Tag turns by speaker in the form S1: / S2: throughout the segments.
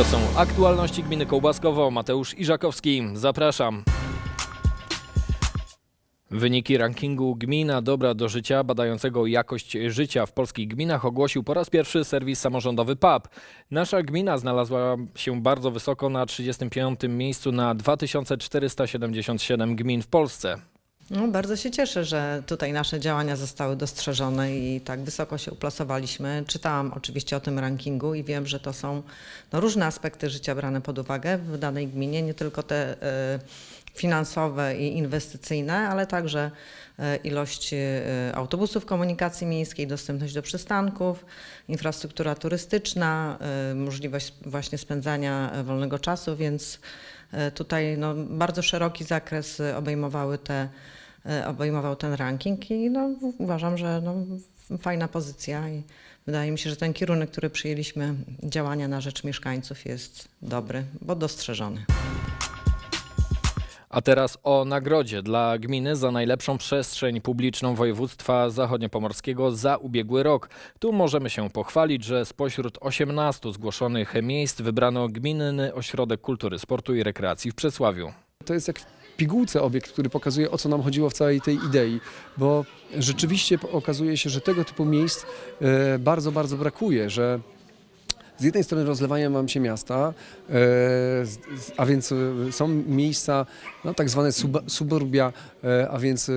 S1: To są aktualności gminy Kołbaskowo. Mateusz Iżakowski. Zapraszam. Wyniki rankingu Gmina Dobra do Życia badającego jakość życia w polskich gminach ogłosił po raz pierwszy serwis samorządowy PAP. Nasza gmina znalazła się bardzo wysoko na 35. miejscu na 2477 gmin w Polsce.
S2: No, bardzo się cieszę, że tutaj nasze działania zostały dostrzeżone i tak wysoko się uplasowaliśmy. Czytałam oczywiście o tym rankingu i wiem, że to są no, różne aspekty życia brane pod uwagę w danej gminie, nie tylko te e, finansowe i inwestycyjne, ale także e, ilość e, autobusów komunikacji miejskiej, dostępność do przystanków, infrastruktura turystyczna, e, możliwość właśnie spędzania wolnego czasu, więc tutaj no, bardzo szeroki zakres obejmowały te, obejmował ten ranking i no, uważam, że no, fajna pozycja i wydaje mi się, że ten kierunek, który przyjęliśmy działania na rzecz mieszkańców jest dobry, bo dostrzeżony.
S1: A teraz o nagrodzie dla gminy za najlepszą przestrzeń publiczną województwa zachodniopomorskiego za ubiegły rok. Tu możemy się pochwalić, że spośród 18 zgłoszonych miejsc wybrano Gminny Ośrodek Kultury, Sportu i Rekreacji w Przesławiu.
S3: To jest jak w pigułce obiekt, który pokazuje o co nam chodziło w całej tej idei, bo rzeczywiście okazuje się, że tego typu miejsc e, bardzo, bardzo brakuje, że z jednej strony rozlewają nam się miasta, e, a więc e, są miejsca, no, tak zwane sub, suburbia, a więc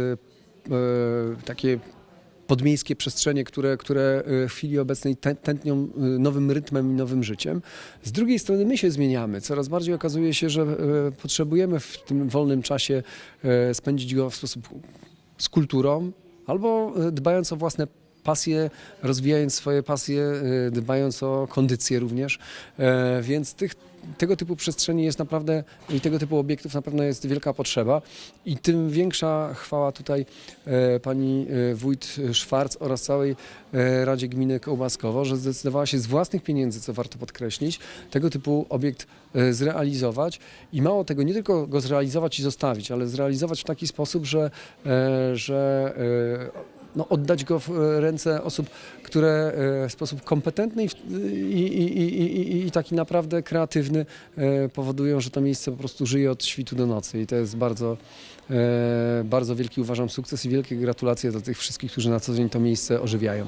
S3: takie podmiejskie przestrzenie, które, które e, w chwili obecnej tę- tętnią e, nowym rytmem i nowym życiem. Z drugiej strony my się zmieniamy. Coraz bardziej okazuje się, że e, potrzebujemy w tym wolnym czasie spędzić go w sposób z kulturą albo dbając o własne pasje, rozwijając swoje pasje, e, dbając o kondycję również. E, Więc tych, tego typu przestrzeni jest naprawdę i tego typu obiektów na pewno jest wielka potrzeba i tym większa chwała tutaj e, pani e, wójt Szwarc oraz całej Radzie Gminy Kołbaskowo, że zdecydowała się z własnych pieniędzy, co warto podkreślić, tego typu obiekt zrealizować i mało tego, nie tylko go zrealizować i zostawić, ale zrealizować w taki sposób, że, że no, oddać go w e, ręce osób, które e, w sposób kompetentny i, i, i, i, taki naprawdę kreatywny e, powodują, że to miejsce po prostu żyje od świtu do nocy i to jest bardzo, bardzo wielki uważam sukces i wielkie gratulacje dla tych wszystkich, którzy na co dzień to miejsce ożywiają.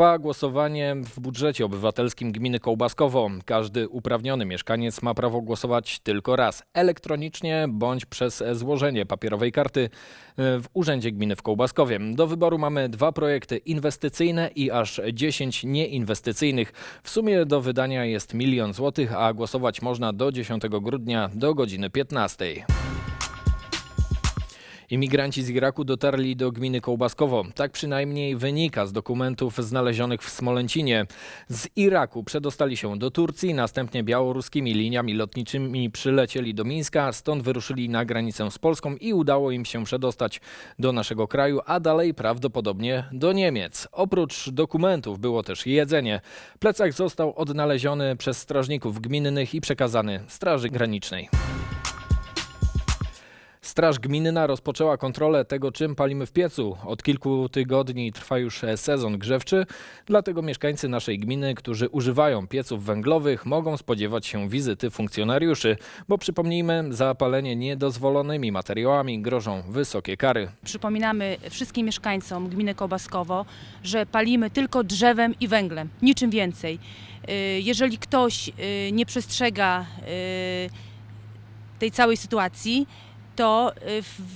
S1: Trwa głosowanie w budżecie obywatelskim gminy Kołbaskowo. Każdy uprawniony mieszkaniec ma prawo głosować tylko raz, elektronicznie bądź przez złożenie papierowej karty e, w Urzędzie Gminy w Kołbaskowie. Do wyboru mamy dwa projekty inwestycyjne i aż 10 nieinwestycyjnych. W sumie do wydania jest milion złotych, a głosować można do 10 grudnia do godziny 15. Imigranci z Iraku dotarli do gminy Kołbaskowo. Tak przynajmniej wynika z dokumentów znalezionych w Smolęcinie. Z Iraku przedostali się do Turcji, następnie białoruskimi liniami lotniczymi przylecieli do Mińska, stąd wyruszyli na granicę z Polską i udało im się przedostać do naszego kraju, a dalej prawdopodobnie do Niemiec. Oprócz dokumentów było też jedzenie. Plecak został odnaleziony przez strażników gminnych i przekazany Straży Granicznej. Straż Gminna rozpoczęła kontrolę tego, czym palimy w piecu. Od kilku tygodni trwa już sezon grzewczy, dlatego mieszkańcy naszej gminy, którzy używają pieców węglowych, mogą spodziewać się wizyty funkcjonariuszy, bo przypomnijmy, za palenie niedozwolonymi materiałami grożą wysokie kary.
S4: Przypominamy wszystkim mieszkańcom gminy Kołbaskowo, że palimy tylko drzewem i węglem, niczym więcej. Y, Jeżeli ktoś y, nie przestrzega y, tej całej sytuacji, to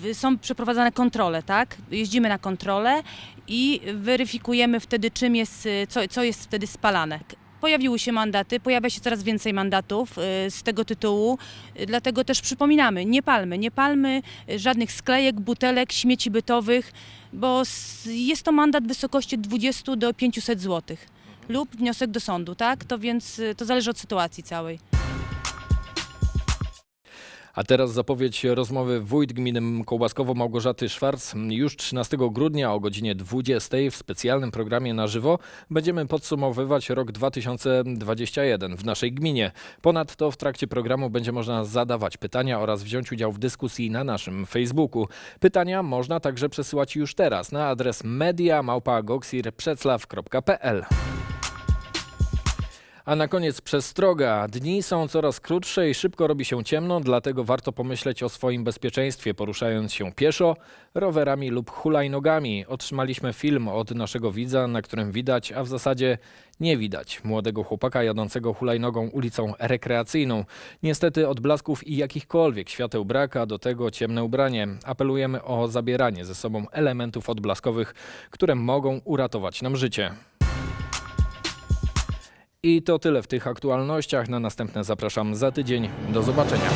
S4: y, są przeprowadzane kontrole, tak? Jeździmy na kontrolę i weryfikujemy wtedy, czym jest, y, co, co jest wtedy spalane. Pojawiły się mandaty, pojawia się coraz więcej mandatów y, z tego tytułu, dlatego też przypominamy, nie palmy, nie palmy żadnych sklejek, butelek, śmieci bytowych, bo jest to mandat w wysokości 20 do 500 zł lub wniosek do sądu, tak? To więc to zależy od sytuacji całej.
S1: A teraz zapowiedź rozmowy wójt gminy Kołbaskowo Małgorzaty Szwarc. Już 13 grudnia o godzinie 20 w specjalnym programie na żywo będziemy podsumowywać rok 2021 w naszej gminie. Ponadto w trakcie programu będzie można zadawać pytania oraz wziąć udział w dyskusji na naszym Facebooku. Pytania można także przesyłać już teraz na adres media.goxir.preclaw.pl. A na koniec przestroga. Dni są coraz krótsze i szybko robi się ciemno, dlatego warto pomyśleć o swoim bezpieczeństwie, poruszając się pieszo, rowerami lub hulajnogami. Otrzymaliśmy film od naszego widza, na którym widać, a w zasadzie nie widać młodego chłopaka jadącego hulajnogą ulicą rekreacyjną. Niestety odblasków i jakichkolwiek świateł brak, a do tego ciemne ubranie. Apelujemy o zabieranie ze sobą elementów odblaskowych, które mogą uratować nam życie. I to tyle w tych aktualnościach. Na następne zapraszam za tydzień. Do zobaczenia.